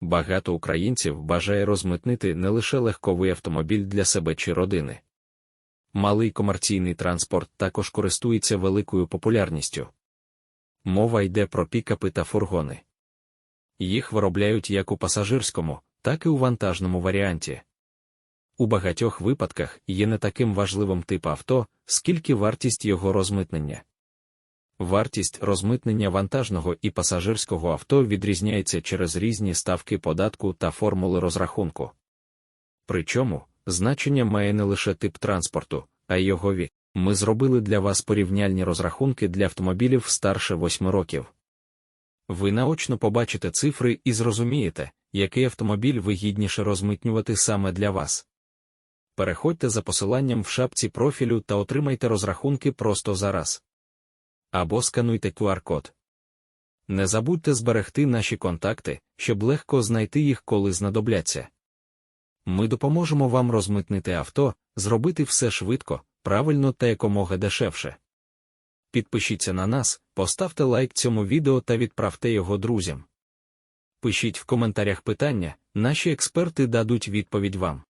Багато українців бажає розмитнити не лише легковий автомобіль для себе чи родини. Малий комерційний транспорт також користується великою популярністю. Мова йде про пікапи та фургони. Їх виробляють як у пасажирському, так і у вантажному варіанті. У багатьох випадках є не таким важливим тип авто, скільки вартість його розмитнення. Вартість розмитнення вантажного і пасажирського авто відрізняється через різні ставки податку та формули розрахунку. Причому, значення має не лише тип транспорту, а й його вік. Ми зробили для вас порівняльні розрахунки для автомобілів старше 8 років. Ви наочно побачите цифри і зрозумієте, який автомобіль вигідніше розмитнювати саме для вас. Переходьте за посиланням в шапці профілю та отримайте розрахунки просто зараз. Або скануйте QR-код. Не забудьте зберегти наші контакти, щоб легко знайти їх, коли знадобляться. Ми допоможемо вам розмитнити авто, зробити все швидко, правильно та якомога дешевше. Підпишіться на нас, поставте лайк цьому відео та відправте його друзям. Пишіть в коментарях питання, наші експерти дадуть відповідь вам.